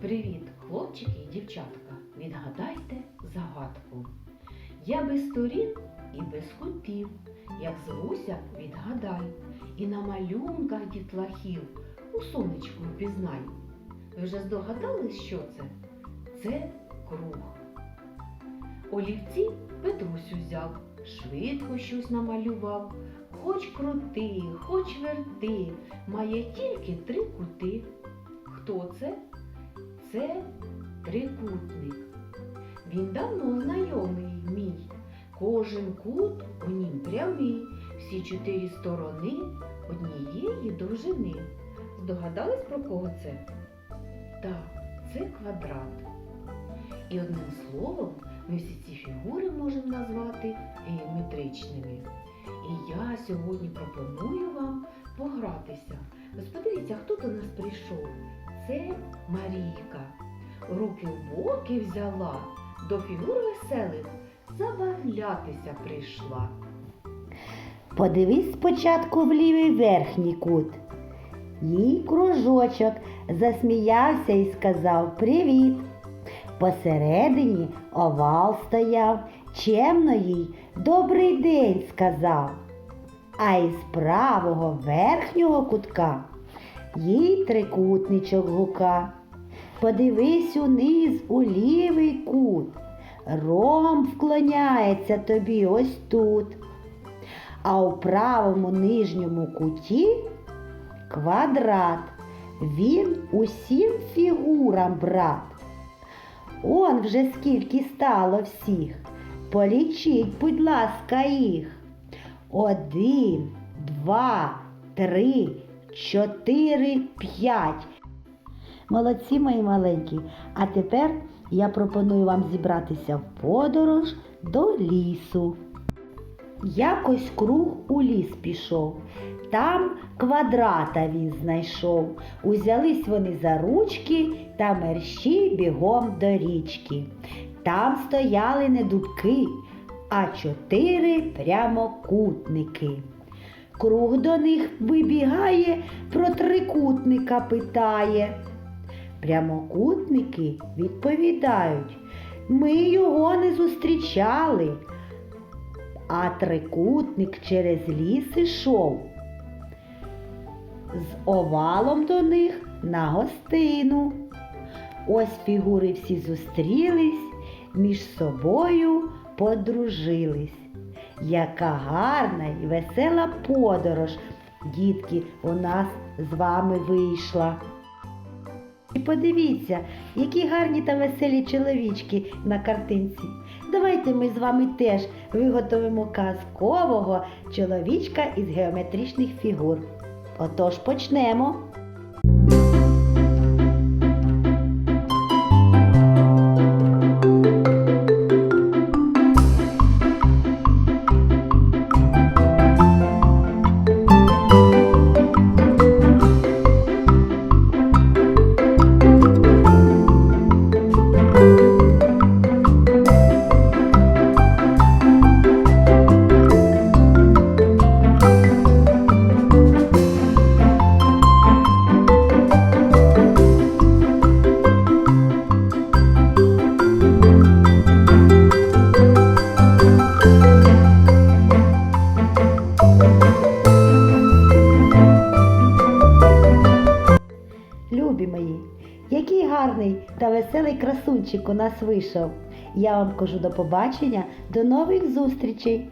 Привіт, хлопчики і дівчатка. Відгадайте загадку. Я без сторін і без кутів, як звуся, відгадай, і на малюнках дітлахів у сонечку впізнай. Ви вже здогадались, що це? Це круг. Олівці Петрусь узяв, швидко щось намалював. Хоч крути, хоч верти, має тільки три кути. Хто це? Це трикутник. Він давно знайомий мій. Кожен кут у нім прямий, всі чотири сторони однієї довжини. Здогадались про кого це? Так, це квадрат. І одним словом ми всі ці фігури можемо назвати геометричними. І я сьогодні пропоную вам погратися. Ось подивіться, хто до нас прийшов. Це Марійка. Руки в боки взяла, до фігур веселих забавлятися прийшла. Подивись спочатку в лівий верхній кут. Їй кружочок засміявся і сказав Привіт. Посередині овал стояв, чемно їй добрий день сказав. А із правого верхнього кутка їй трикутничок гука. Подивись униз у лівий кут. Ром вклоняється тобі ось тут. А у правому нижньому куті квадрат. Він усім фігурам брат. Он вже скільки стало всіх. Полічіть, будь ласка, їх. Один, два, три, чотири, п'ять. Молодці мої маленькі. А тепер я пропоную вам зібратися в подорож до лісу. Якось круг у ліс пішов. Там квадрата він знайшов. Узялись вони за ручки та мерщі бігом до річки. Там стояли не дубки, а чотири прямокутники. Круг до них вибігає, про трикутника питає. Прямокутники відповідають, ми його не зустрічали. А трикутник через ліс ішов. З овалом до них на гостину. Ось фігури всі зустрілись, між собою подружились. Яка гарна і весела подорож, дітки, у нас з вами вийшла. І подивіться, які гарні та веселі чоловічки на картинці. Давайте ми з вами теж виготовимо казкового чоловічка із геометричних фігур. Отож почнемо. Гарний та веселий красунчик у нас вийшов. Я вам кажу до побачення, до нових зустрічей!